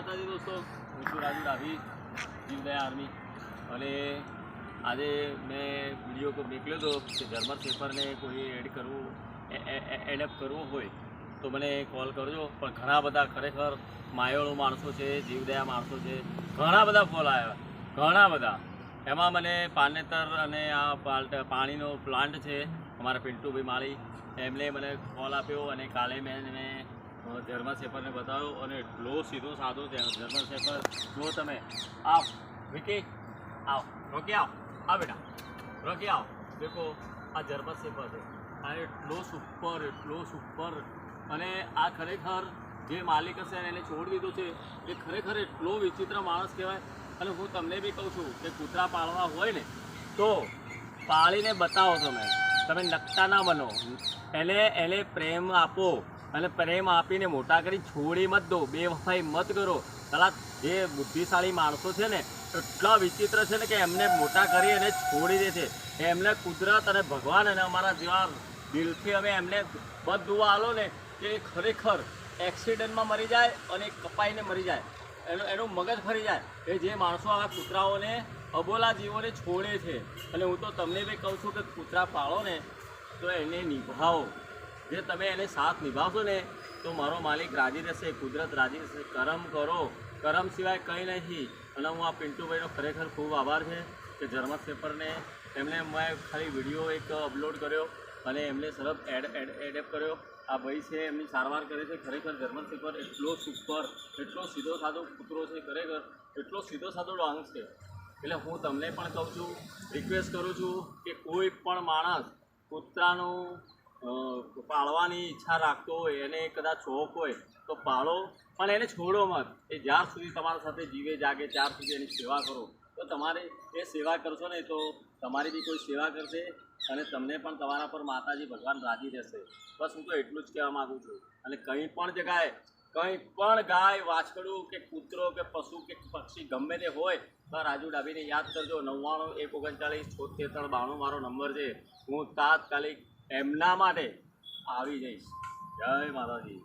માતાજી દોસ્તો, હું છું રાજુ ડાભી જીવદયા આર્મી અને આજે મેં વીડિયો મોકલ્યો હતો કે જર્મન પેપરને કોઈ એડ કરવું એડઅપ કરવું હોય, તો મને કોલ કરજો. પણ ઘણા બધા ખરેખર માયોળો માણસો છે, જીવદયા માણસો છે, ઘણા બધા કોલ આવ્યા. ઘણા બધા. એમાં મને પાનેતર અને આ પાલ્ટ- પાણીનો પ્લાન્ટ છે, અમારા પિન્ટુભાઈ માળી એમણે મને કોલ આપ્યો અને કાલે મેં એને જર્મન શેફરને બતાવ્યો અને એટલો સીધો છે જર્મન શેફર, જો તમે આવ, વિકી, આવ, રોકી આવ. આ બેટા. રોકી આવ. દેખો, આ જર્મન શેફર છે. આ એટલો સુપર એટલો સુપર. અને આ ખરેખર જે માલિક હશે એને છોડી દીધો છે, એ ખરેખર એટલો વિચિત્ર માણસ કહેવાય. અને હું તમને બી કહું છું કે કૂતરા પાળવા હોય ને, તો પાળીને બતાવો તમે. તમે નકતા ના બનો. એને એને પ્રેમ આપો. અને પ્રેમ આપીને મોટા કરી છોડી મત દો. બે વફાઈ મત કરો. કલા જે બુદ્ધિશાળી માણસો છે ને, એટલા વિચિત્ર છે ને કે એમને મોટા કરી અને છોડી દે છે. એમને કુદરત અને ભગવાન અને અમારા જેવા દિલથી અમે એમને બધ દુઆ આલો ને કે ખરેખર એક્સિડન્ટમાં મરી જાય અને કપાઈને મરી જાય. એનું એનું મગજ ફરી જાય. એ જે માણસો આવા કૂતરાઓને, અબોલા જીવોને છોડે છે. અને હું તો તમને બી કહું છું કે કૂતરા પાળો ને તો એને નિભાવો. જે તમે એને સાથ નિભાવશો ને, તો મારો માલિક રાજી રહેશે, કુદરત રાજી રહેશે. કરમ કરો. કરમ સિવાય કંઈ નથી અને હું આ પિન્ટુભાઈનો ખરેખર ખૂબ આભાર છે કે જર્મન પેપરને એમણે મેં ખાલી વીડિયો એક અપલોડ કર્યો અને એમને સરસ એડ એડ એડેપ કર્યો. આ ભાઈ છે, એમની સારવાર કરે છે. ખરેખર જર્મન પેપર એટલો સુપર, એટલો સીધો સાધો કૂતરો છે ખરેખર, એટલો સીધો સાધો ડોંગ છે. એટલે હું તમને પણ કહું છું રિક્વેસ્ટ કરું છું કે કોઈ પણ માણસ કૂતરાનું પાળવાની ઈચ્છા રાખતો હોય, એને કદાચ શોખ હોય, તો પાળો. પણ એને છોડો મત. એ જ્યાર સુધી તમારા સાથે જીવે, જાગે ત્યાર સુધી એની સેવા કરો. તો તમારે એ સેવા કરશો ને, તો તમારી બી કોઈ સેવા કરશે અને તમને પણ તમારા પર માતાજી ભગવાન રાજી રહેશે. બસ હું તો એટલું જ કહેવા માગું છું. અને કંઈ પણ જગાએ કંઈ પણ ગાય વાછડું કે કૂતરો કે પશુ કે પક્ષી ગમે તે હોય, તો રાજુ ડાબીને યાદ કરજો. નવ્વાણું એક ઓગણચાળીસ છોતેર, બાણું મારો નંબર છે. હું તાત્કાલિક એમના માટે આવી જઈશ. જય માતાજી.